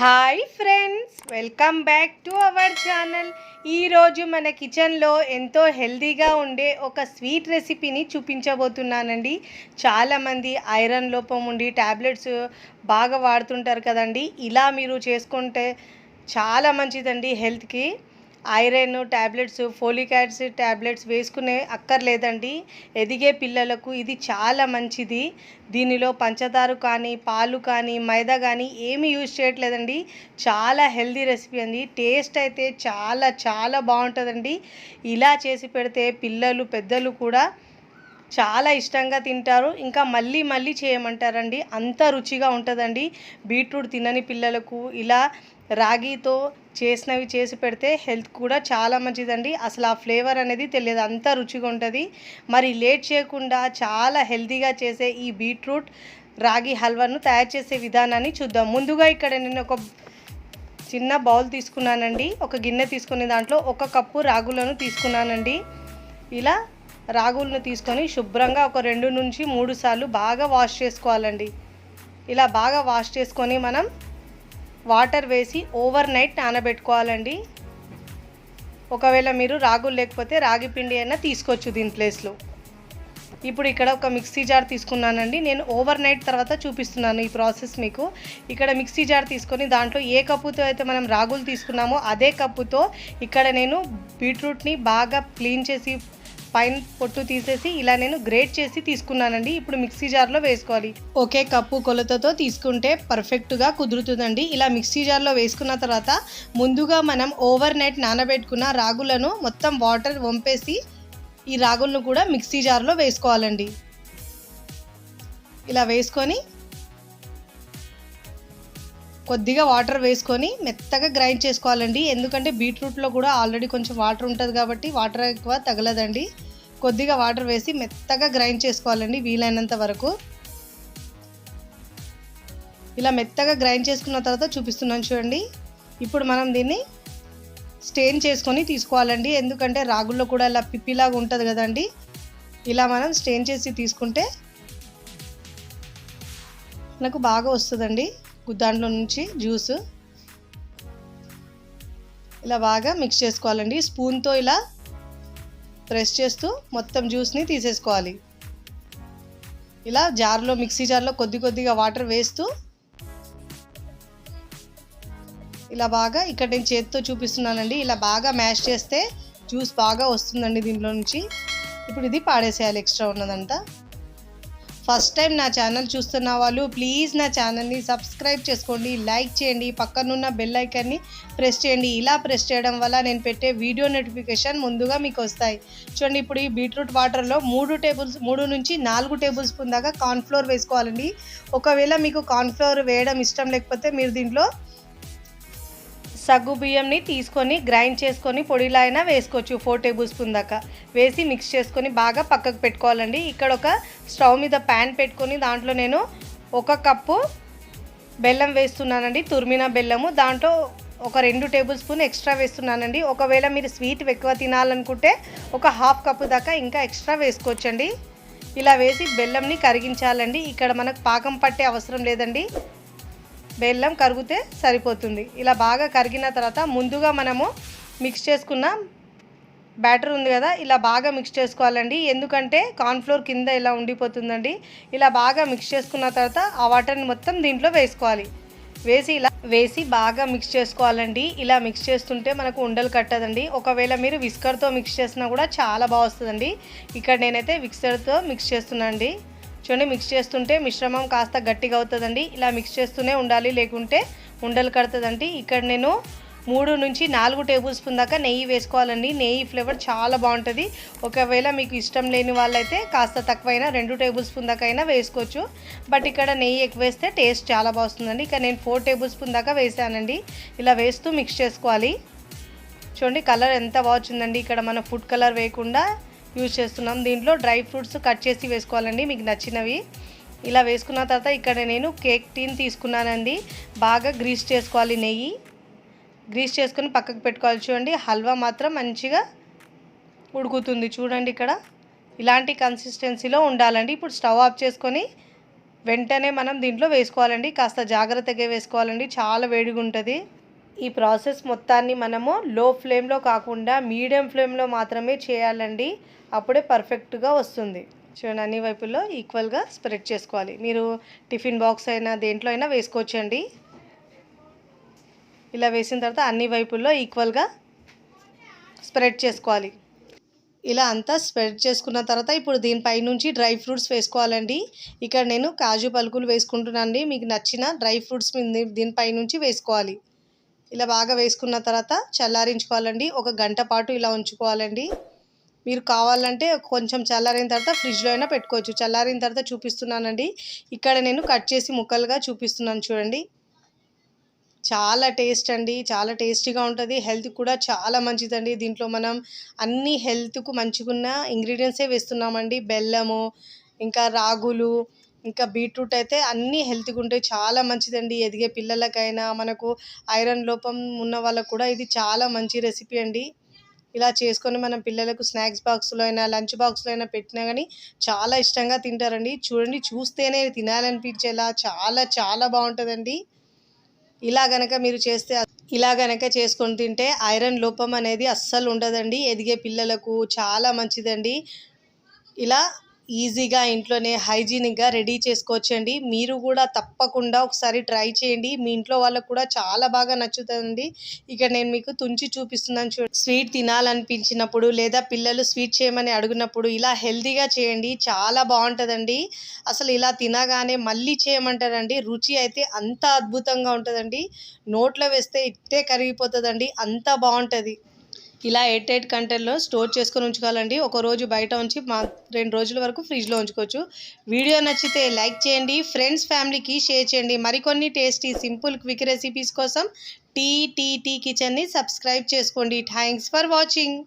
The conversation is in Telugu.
Hi friends welcome back to our channel. ఈరోజు మన కిచెన్లో ఎంతో హెల్తీగా ఉండే ఒక స్వీట్ రెసిపీని చూపించబోతున్నానండి. చాలామంది ఐరన్ లోపం ఉండి ట్యాబ్లెట్స్ బాగా వాడుతుంటారు కదండి. ఇలా మీరు చేసుకుంటే చాలా మంచిదండి హెల్త్కి. Iron tablets folic acid tablets వేసుకునే అక్కర్లేదండి. ఎదిగే పిల్లలకు ఇది చాలా మంచిది. దీనిలో పంచదార కానీ పాలు కానీ మైదా కానీ ఏమీ యూజ్ చేయట్లేదండి. చాలా హెల్దీ రెసిపీ అండి. టేస్ట్ అయితే చాలా చాలా బాగుంటుందండి. ఇలా చేసి పెడితే పిల్లలు పెద్దలు కూడా చాలా ఇష్టంగా తింటారు. ఇంకా మళ్ళీ మళ్ళీ చేయమంటారండి. అంత రుచిగా ఉంటుందండి. బీట్రూట్ తినని పిల్లలకు ఇలా రాగితో చేసినవి చేసి పెడితే హెల్త్ కూడా చాలా మంచిదండి. అసలు ఆ ఫ్లేవర్ అనేది తెలియదు. అంత రుచిగా ఉంటుంది. మరి లేట్ చేయకుండా చాలా హెల్తీగా చేసే ఈ బీట్రూట్ రాగి హల్వాను తయారు చేసే విధానాన్ని చూద్దాం. ముందుగా ఇక్కడ నేను ఒక చిన్న బౌల్ తీసుకున్నానండి. ఒక గిన్నె తీసుకునే దాంట్లో ఒక కప్పు రాగులను తీసుకున్నానండి. ఇలా రాగులను తీసుకొని శుభ్రంగా ఒక రెండు నుంచి మూడు సార్లు బాగా వాష్ చేసుకోవాలండి. ఇలా బాగా వాష్ చేసుకొని మనం వాటర్ వేసి ఓవర్ నైట్ నానబెట్టుకోవాలండి. ఒకవేళ మీరు రాగులు లేకపోతే రాగి పిండి అయినా తీసుకోవచ్చు దీని ప్లేస్లో. ఇప్పుడు ఇక్కడ ఒక మిక్సీ జార్ తీసుకున్నానండి. నేను ఓవర్ నైట్ తర్వాత చూపిస్తున్నాను ఈ ప్రాసెస్ మీకు. ఇక్కడ మిక్సీ జార్ తీసుకొని దాంట్లో ఏ కప్పుతో అయితే మనం రాగులు తీసుకున్నామో అదే కప్పుతో ఇక్కడ నేను బీట్రూట్ని బాగా క్లీన్ చేసి పైన పొట్టు తీసేసి ఇలా నేను గ్రేట్ చేసి తీసుకున్నానండి. ఇప్పుడు మిక్సీ జార్లో వేసుకోవాలి. ఒకే కప్పు కొలతతో తీసుకుంటే పర్ఫెక్ట్గా కుదురుతుందండి. ఇలా మిక్సీ జార్లో వేసుకున్న తర్వాత ముందుగా మనం ఓవర్ నైట్ నానబెట్టుకున్న రాగులను మొత్తం వాటర్ వంపేసి ఈ రాగులను కూడా మిక్సీ జార్లో వేసుకోవాలండి. ఇలా వేసుకొని కొద్దిగా వాటర్ వేసుకొని మెత్తగా గ్రైండ్ చేసుకోవాలండి. ఎందుకంటే బీట్రూట్లో కూడా ఆల్రెడీ కొంచెం వాటర్ ఉంటుంది కాబట్టి వాటర్ ఎక్కువ తగలదండి. కొద్దిగా వాటర్ వేసి మెత్తగా గ్రైండ్ చేసుకోవాలండి వీలైనంత వరకు. ఇలా మెత్తగా గ్రైండ్ చేసుకున్న తర్వాత చూపిస్తున్నాను చూడండి. ఇప్పుడు మనం దీన్ని స్టెయిన్ చేసుకొని తీసుకోవాలండి. ఎందుకంటే రాగుల్లో కూడా ఇలా పిప్పిలాగా ఉంటుంది కదండి. ఇలా మనం స్టెయిన్ చేసి తీసుకుంటే నాకు బాగా వస్తుందండి దాంట్లో నుంచి జ్యూస్. ఇలా బాగా మిక్స్ చేసుకోవాలండి. స్పూన్తో ఇలా ప్రెస్ చేస్తూ మొత్తం జ్యూస్ని తీసేసుకోవాలి. ఇలా జార్లో మిక్సీ జార్లో కొద్ది కొద్దిగా వాటర్ వేస్తూ ఇలా బాగా ఇక్కడ నేను చేతితో చూపిస్తున్నానండి. ఇలా బాగా మ్యాష్ చేస్తే జ్యూస్ బాగా వస్తుందండి దీంట్లో నుంచి. ఇప్పుడు ఇది పాడేసేయాలి ఎక్స్ట్రా ఉన్నదంతా. ఫస్ట్ టైం నా ఛానల్ చూస్తున్న వాళ్ళు ప్లీజ్ నా ఛానల్ని సబ్స్క్రైబ్ చేసుకోండి లైక్ చేయండి పక్కనున్న బెల్ ఐకాన్ని ప్రెస్ చేయండి. ఇలా ప్రెస్ చేయడం వల్ల నేను పెట్టే వీడియో నోటిఫికేషన్ ముందుగా మీకు వస్తాయి. చూడండి ఇప్పుడు ఈ బీట్రూట్ వాటర్లో మూడు టేబుల్స్ మూడు నుంచి నాలుగు టేబుల్ స్పూన్ దాకా కార్న్ఫ్లోర్ వేసుకోవాలండి. ఒకవేళ మీకు కార్న్ఫ్లోర్ వేయడం ఇష్టం లేకపోతే మీరు దీంట్లో సగ్గు బియ్యంని తీసుకొని గ్రైండ్ చేసుకొని పొడిలా అయినా వేసుకోవచ్చు ఫోర్ టేబుల్ స్పూన్ దాకా. వేసి మిక్స్ చేసుకొని బాగా పక్కకు పెట్టుకోవాలండి. ఇక్కడ ఒక స్టవ్ మీద ప్యాన్ పెట్టుకొని దాంట్లో నేను ఒక కప్పు బెల్లం వేస్తున్నానండి తురిమిన బెల్లము. దాంట్లో ఒక రెండు టేబుల్ స్పూన్ ఎక్స్ట్రా వేస్తున్నానండి. ఒకవేళ మీరు స్వీట్ ఎక్కువ తినాలనుకుంటే ఒక హాఫ్ కప్పు దాకా ఇంకా ఎక్స్ట్రా వేసుకోవచ్చండి. ఇలా వేసి బెల్లంని కరిగించాలండి. ఇక్కడ మనకు పాకం పట్టే అవసరం లేదండి. బెల్లం కరిగితే సరిపోతుంది. ఇలా బాగా కరిగిన తర్వాత ముందుగా మనము మిక్స్ చేసుకున్న బ్యాటర్ ఉంది కదా ఇలా బాగా మిక్స్ చేసుకోవాలండి. ఎందుకంటే కార్న్ఫ్లోర్ కింద ఇలా ఉండిపోతుందండి. ఇలా బాగా మిక్స్ చేసుకున్న తర్వాత ఆ వాటర్ని మొత్తం దీంట్లో వేసుకోవాలి. వేసి ఇలా వేసి బాగా మిక్స్ చేసుకోవాలండి. ఇలా మిక్స్ చేస్తుంటే మనకు ఉండలు కట్టదండి. ఒకవేళ మీరు విస్కర్తో మిక్స్ చేసినా కూడా చాలా బాగా వస్తుందండి. ఇక్కడ నేనైతే విక్సర్తో మిక్స్ చేస్తున్నానండి. చూడండి మిక్స్ చేస్తుంటే మిశ్రమం కాస్త గట్టిగా అవుతుందండి. ఇలా మిక్స్ చేస్తూనే ఉండాలి లేకుంటే ఉండలు కడుతుందండి. ఇక్కడ నేను మూడు నుంచి నాలుగు టేబుల్ స్పూన్ దాకా నెయ్యి వేసుకోవాలండి. నెయ్యి ఫ్లేవర్ చాలా బాగుంటుంది. ఒకవేళ మీకు ఇష్టం లేని వాళ్ళైతే కాస్త తక్కువైనా రెండు టేబుల్ స్పూన్ దాకా అయినా వేసుకోవచ్చు. బట్ ఇక్కడ నెయ్యి ఎక్కువ వేస్తే టేస్ట్ చాలా బాగుంటుందండి ఇక్కడ నేను ఫోర్ టేబుల్ స్పూన్ దాకా వేసానండి. ఇలా వేస్తూ మిక్స్ చేసుకోవాలి. చూడండి కలర్ ఎంత బాగుందండి ఇక్కడ మన ఫుడ్ కలర్ వేయకుండా యూజ్ చేస్తున్నాం. దీంట్లో డ్రై ఫ్రూట్స్ కట్ చేసి వేసుకోవాలండి మీకు నచ్చినవి. ఇలా వేసుకున్న తర్వాత ఇక్కడ నేను కేక్ టీన్ తీసుకున్నానండి. బాగా గ్రీస్ చేసుకోవాలి నెయ్యి. గ్రీస్ చేసుకొని పక్కకు పెట్టుకోవాలి చూడండి. హల్వా మాత్రం మంచిగా ఉడుకుతుంది చూడండి ఇక్కడ. ఇలాంటి కన్సిస్టెన్సీలో ఉండాలండి. ఇప్పుడు స్టవ్ ఆఫ్ చేసుకొని వెంటనే మనం దీంట్లో వేసుకోవాలండి. కాస్త జాగ్రత్తగా వేసుకోవాలండి. చాలా వేడిగా ఉంటుంది ఈ ప్రాసెస్ మొత్తాన్ని మనము లో ఫ్లేమ్లో కాకుండా మీడియం ఫ్లేమ్లో మాత్రమే చేయాలండి. అప్పుడే పర్ఫెక్ట్గా వస్తుంది. చూడండి అన్ని వైపుల్లో ఈక్వల్గా స్ప్రెడ్ చేసుకోవాలి. మీరు టిఫిన్ బాక్స్ అయినా దేంట్లో అయినా వేసుకోవచ్చండి. ఇలా వేసిన తర్వాత అన్ని వైపుల్లో ఈక్వల్గా స్ప్రెడ్ చేసుకోవాలి. ఇలా అంతా స్ప్రెడ్ చేసుకున్న తర్వాత ఇప్పుడు దీనిపై నుంచి డ్రై ఫ్రూట్స్ వేసుకోవాలండి. ఇక్కడ నేను కాజు పలుకులు వేసుకుంటున్నాను మీకు నచ్చిన డ్రై ఫ్రూట్స్ మీ- దీనిపై నుంచి వేసుకోవాలి. ఇలా బాగా వేసుకున్న తర్వాత చల్లారించుకోవాలండి. ఒక గంట పాటు ఇలా ఉంచుకోవాలండి. మీరు కావాలంటే కొంచెం చల్లారిన తర్వాత ఫ్రిడ్జ్లో అయినా పెట్టుకోవచ్చు. చల్లారిన తర్వాత చూపిస్తున్నానండి. ఇక్కడ నేను కట్ చేసి ముక్కలుగా చూపిస్తున్నాను చూడండి. చాలా టేస్ట్ అండి. చాలా టేస్టీగా ఉంటుంది. హెల్త్ కూడా చాలా మంచిదండి. దీంట్లో మనం అన్ని హెల్త్కు మంచిగున్న ఇంగ్రీడియంట్సే వేస్తున్నామండి. బెల్లము ఇంకా రాగులు ఇంకా బీట్రూట్ అయితే అన్నీ హెల్త్గా ఉంటాయి. చాలా మంచిదండి. ఎదిగే పిల్లలకైనా మనకు ఐరన్ లోపం ఉన్న వాళ్ళకు కూడా ఇది చాలా మంచి రెసిపీ అండి. ఇలా చేసుకొని మనం పిల్లలకు స్నాక్స్ బాక్స్లో అయినా లంచ్ బాక్స్లో అయినా పెట్టినా కానీ చాలా ఇష్టంగా తింటారండి. చూడండి చూస్తేనే తినాలనిపించేలా చాలా చాలా బాగుంటుందండి. ఇలా గనక మీరు చేస్తే ఇలా గనక చేసుకొని తింటే ఐరన్ లోపం అనేది అస్సలు ఉండదండి. ఎదిగే పిల్లలకు చాలా మంచిదండి. ఇలా ఈజీగా ఇంట్లోనే హైజీనిక్గా రెడీ చేసుకోవచ్చండి. మీరు కూడా తప్పకుండా ఒకసారి ట్రై చేయండి. మీ ఇంట్లో వాళ్ళకు కూడా చాలా బాగా నచ్చుతుందండి. ఇక్కడ నేను మీకు తుంచి చూపిస్తున్నాను చూ స్వీట్ తినాలనిపించినప్పుడు లేదా పిల్లలు స్వీట్ చేయమని అడిగినప్పుడు ఇలా హెల్తీగా చేయండి. చాలా బాగుంటుందండి. అసలు ఇలా తినగానే మళ్ళీ చేయమంటారండి. రుచి అయితే అంత అద్భుతంగా ఉంటుందండి. నోట్లో వేస్తే ఇట్టే కరిగిపోతుందండి. అంత బాగుంటుంది. ఇలా ఎయిట్ ఎయిట్ కంటెంట్లో స్టోర్ చేసుకొని ఉంచుకోవాలండి. ఒక రోజు బయట ఉంచి మా రెండు రోజుల వరకు ఫ్రిడ్జ్లో ఉంచుకోవచ్చు. వీడియో నచ్చితే లైక్ చేయండి ఫ్రెండ్స్ ఫ్యామిలీకి షేర్ చేయండి. మరికొన్ని టేస్టీ సింపుల్ క్విక్ రెసిపీస్ కోసం టీ టీ టీ కిచెన్ని సబ్స్క్రైబ్ చేసుకోండి. Thanks for watching.